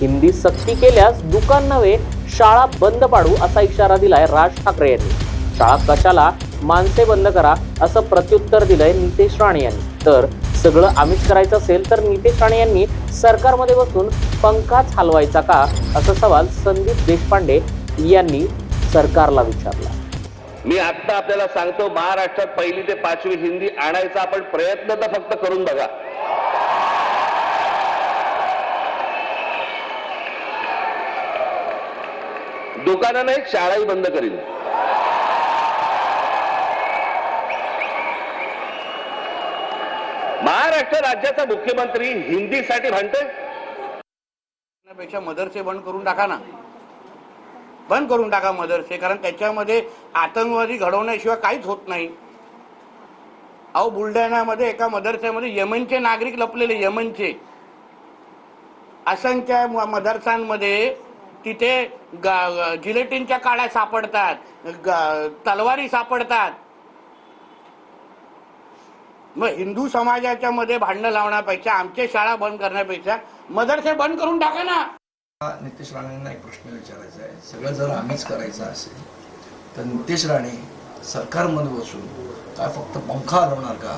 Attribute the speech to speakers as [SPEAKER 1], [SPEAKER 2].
[SPEAKER 1] हिंदी सक्ती केल्यास दुकान नव्हे शाळा बंद पाडू असा इशारा दिलाय राज ठाकरे यांनी. शाळा कशाला? माणसे बंद करा असं प्रत्युत्तर दिलंय नितेश राणे यांनी. तर सगळं आम्हीच करायचं असेल तर नितेश राणे यांनी सरकारमध्ये बसून पंखाच हलवायचा का? असा सवाल संदीप देशपांडे यांनी सरकारला विचारला.
[SPEAKER 2] मी आत्ता आपल्याला सांगतो महाराष्ट्रात पहिली ते पाचवी हिंदी आणायचा आपण प्रयत्न तर फक्त करून बघा. दुकानं नाही शाळाही बंद करीन. महाराष्ट्र राज्याचा मुख्यमंत्री हिंदीसाठी
[SPEAKER 3] म्हणतोयपेक्षा मदरसे बंद करून टाका ना. बंद करून टाका मदरसे कारण त्याच्यामध्ये आतंकवादी घडवण्याशिवाय काहीच होत नाही. अहो बुलढाण्यामध्ये एका मदरस्यामध्ये यमनचे नागरिक लपलेले यमनचे. असंख्य मदरसांमध्ये तिथे जिलेटिनच्या काड्या सापडतात तलवारी सापडतात. मग हिंदू समाजाच्या मध्ये भांडणं लावण्यापेक्षा आमच्या शाळा बंद करण्यापेक्षा मदरसे बंद करून टाका ना.
[SPEAKER 4] नितेश राणेंना एक प्रश्न विचारायचा आहे. सगळं जर आम्हीच करायचं असेल तर नितेश राणे सरकारमध्ये बसून काय फक्त पंखा हलवणार का?